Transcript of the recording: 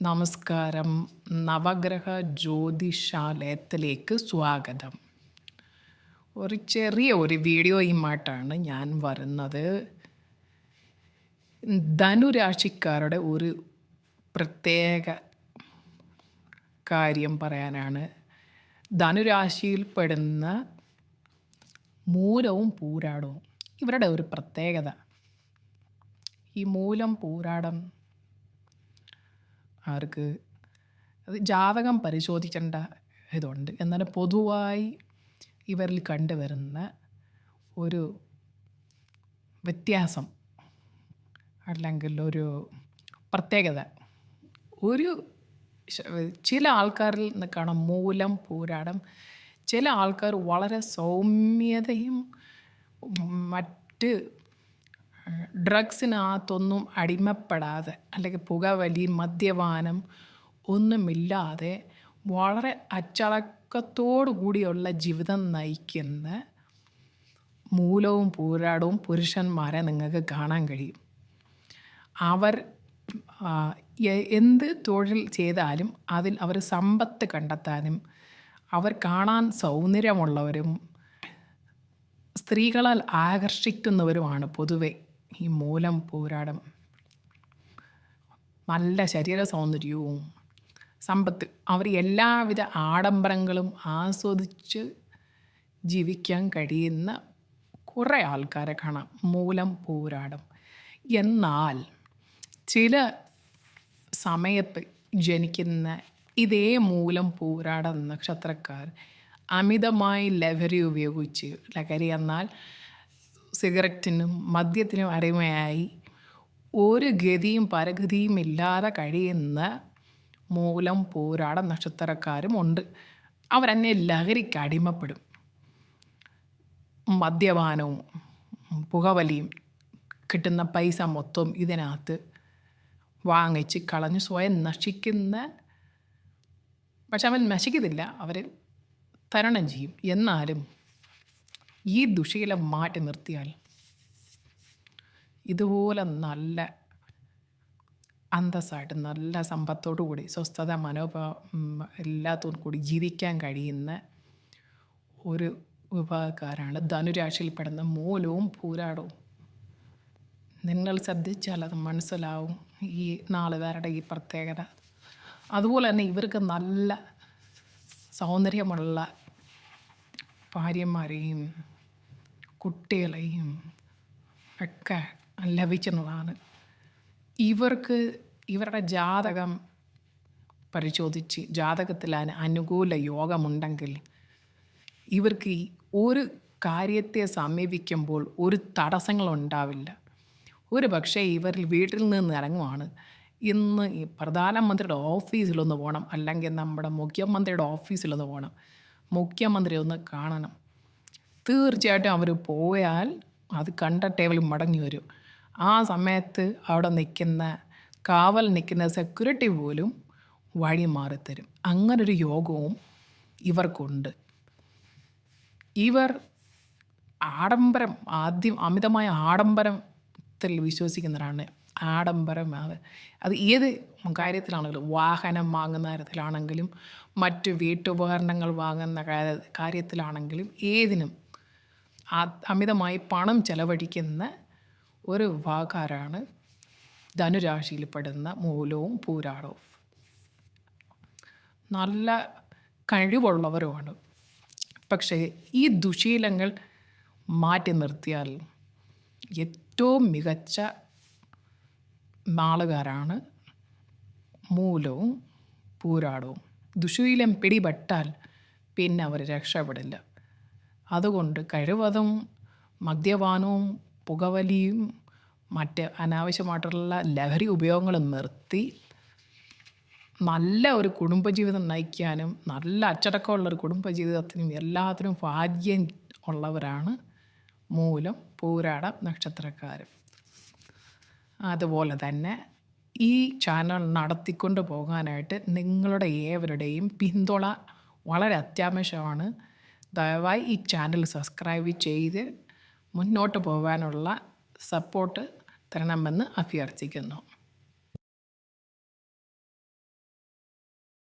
നമസ്കാരം. നവഗ്രഹ ജ്യോതിഷാലയത്തിലേക്ക് സ്വാഗതം. ഒരു ചെറിയ ഒരു വീഡിയോയുമായിട്ടാണ് ഞാൻ വരുന്നത്. ധനുരാശിക്കാരുടെ ഒരു പ്രത്യേക കാര്യം പറയാനാണ്. ധനുരാശിയിൽപ്പെടുന്ന മൂലവും പൂരാടവും. ഇവരുടെ ഒരു പ്രത്യേകത. ഈ മൂലം പൂരാടം അവർക്ക് അത് ജാതകം പരിശോധിക്കേണ്ട ഇതുണ്ട്. എന്നാൽ പൊതുവായി ഇവരിൽ കണ്ടുവരുന്ന ഒരു വ്യത്യാസം അല്ലെങ്കിൽ ഒരു പ്രത്യേകത. ഒരു ചില ആൾക്കാരിൽ നിന്ന് കാണാം മൂലം പൂരാടം. ചില ആൾക്കാർ വളരെ സൗമ്യതയും മറ്റ് ഡ്രഗ്സിനകത്തൊന്നും അടിമപ്പെടാതെ അല്ലെങ്കിൽ പുകവലി മദ്യപാനം ഒന്നുമില്ലാതെ വളരെ അച്ചടക്കത്തോടു കൂടിയുള്ള ജീവിതം നയിക്കുന്ന മൂലവും പോരാടവും പുരുഷന്മാരെ നിങ്ങൾക്ക് കാണാൻ കഴിയും. അവർ എന്ത് തൊഴിൽ ചെയ്താലും അതിൽ അവർ സമ്പത്ത് കണ്ടെത്താനും അവർ കാണാൻ സൗന്ദര്യമുള്ളവരും സ്ത്രീകളാൽ ആകർഷിക്കുന്നവരുമാണ് പൊതുവെ ഈ മൂലം പോരാടം. നല്ല ശരീര സൗന്ദര്യവും സമ്പത്ത് അവർ എല്ലാവിധ ആഡംബരങ്ങളും ആസ്വദിച്ച് ജീവിക്കാൻ കഴിയുന്ന കുറേ ആൾക്കാരെ കാണാം. മൂലം പോരാടം. എന്നാൽ ചില സമയത്ത് ജനിക്കുന്ന ഇതേ മൂലം പോരാട നക്ഷത്രക്കാർ അമിതമായി ലഹരി ഉപയോഗിച്ച് ലഹരി എന്നാൽ സിഗരറ്റിനും മദ്യത്തിനും അടിമയായി. ഒരു ഗതിയും പരഗതിയും ഇല്ലാതെ കഴിയുന്ന മൂലം പോരാട നക്ഷത്രക്കാരും ഉണ്ട്. അവരെന്നെ ലഹരിക്ക് അടിമപ്പെടും. മദ്യപാനവും പുകവലിയും കിട്ടുന്ന പൈസ മൊത്തം ഇതിനകത്ത് വാങ്ങിച്ച് കളഞ്ഞ് സ്വയം നശിക്കുന്ന പക്ഷെ അവൻ നശിക്കത്തില്ല. അവർ തരണം ചെയ്യും. എന്നാലും ഈ ദുശീലം മാറ്റി നിർത്തിയാൽ ഇതുപോലെ നല്ല അന്തസ്സായിട്ട് നല്ല സമ്പത്തോടു കൂടി സ്വസ്ഥത മനോഭാവം എല്ലാത്തോടും കൂടി ജീവിക്കാൻ കഴിയുന്ന ഒരു വിഭാഗക്കാരാണ് ധനുരാശിയിൽപ്പെടുന്ന മൂലവും പൂരാടവും. നിങ്ങൾ ശ്രദ്ധിച്ചാൽ അത് മനസ്സിലാവും ഈ നാളുകാരുടെ ഈ പ്രത്യേകത. അതുപോലെ തന്നെ ഇവർക്ക് നല്ല സൗന്ദര്യമുള്ള ഭാര്യമാരെയും കുട്ടികളെയും ഒക്കെ ലഭിക്കുന്നതാണ്. ഇവർക്ക് ഇവരുടെ ജാതകം പരിശോധിച്ച് ജാതകത്തിൽ അനുകൂല യോഗമുണ്ടെങ്കിൽ ഇവർക്ക് ഒരു കാര്യത്തെ സമീപിക്കുമ്പോൾ ഒരു തടസ്സങ്ങളുണ്ടാവില്ല. ഒരു പക്ഷേ ഇവർ വീട്ടിൽ നിന്ന് ഇറങ്ങുവാണ്. ഇന്ന് ഈ പ്രധാനമന്ത്രിയുടെ ഓഫീസിലൊന്ന് പോകണം അല്ലെങ്കിൽ നമ്മുടെ മുഖ്യമന്ത്രിയുടെ ഓഫീസിലൊന്ന് പോകണം മുഖ്യമന്ത്രി ഒന്ന് കാണണം. തീർച്ചയായിട്ടും അവർ പോയാൽ അത് കണ്ട ടേബിൾ മടങ്ങി വരും. ആ സമയത്ത് അവിടെ നിൽക്കുന്ന കാവൽ നിൽക്കുന്ന സെക്യൂരിറ്റി പോലും വഴി മാറിത്തരും. അങ്ങനൊരു യോഗവും ഇവർക്കുണ്ട്. ഇവർ ആഡംബരം ആദ്യം അമിതമായ ആഡംബരത്തിൽ വിശ്വസിക്കുന്നവരാണ്. ആഡംബരം അത് ഏത് കാര്യത്തിലാണെങ്കിലും വാഹനം വാങ്ങുന്ന കാര്യത്തിലാണെങ്കിലും മറ്റ് വീട്ടുപകരണങ്ങൾ വാങ്ങുന്ന കാര്യത്തിലാണെങ്കിലും ഏതിനും അമിതമായി പണം ചെലവഴിക്കുന്ന ഒരു വിഭാഗക്കാരാണ് ധനുരാശിയിൽപ്പെടുന്ന മൂലവും പൂരാടവും. നല്ല കഴിവുള്ളവരുമാണ്. പക്ഷേ ഈ ദുശീലങ്ങൾ മാറ്റി നിർത്തിയാൽ ഏറ്റവും മികച്ച നാളുകാരാണ് മൂലവും പൂരാടവും. ദുശീലം പിടിപെട്ടാൽ പിന്നെ അവർ രക്ഷപ്പെടില്ല. അതുകൊണ്ട് കഴിവതും മദ്യപാനവും പുകവലിയും മറ്റ് അനാവശ്യമായിട്ടുള്ള ലഹരി ഉപയോഗങ്ങളും നിർത്തി നല്ല ഒരു കുടുംബജീവിതം നയിക്കാനും നല്ല അച്ചടക്കമുള്ള ഒരു കുടുംബജീവിതത്തിനും എല്ലാത്തിനും ഭാഗ്യം ഉള്ളവരാണ് മൂലം പൂരാട നക്ഷത്രക്കാർ അതുപോലെ തന്നെ ഈ ചാനൽ നടത്തിക്കൊണ്ട് പോകാനായിട്ട് നിങ്ങളുടെ ഏവരുടെയും പിന്തുണ വളരെ അത്യാവശ്യമാണ്. ദയവായി ഈ ചാനൽ സബ്സ്ക്രൈബ് ചെയ്ത് മുന്നോട്ട് പോകാനുള്ള സപ്പോർട്ട് തരണമെന്ന് അഭ്യർത്ഥിക്കുന്നു.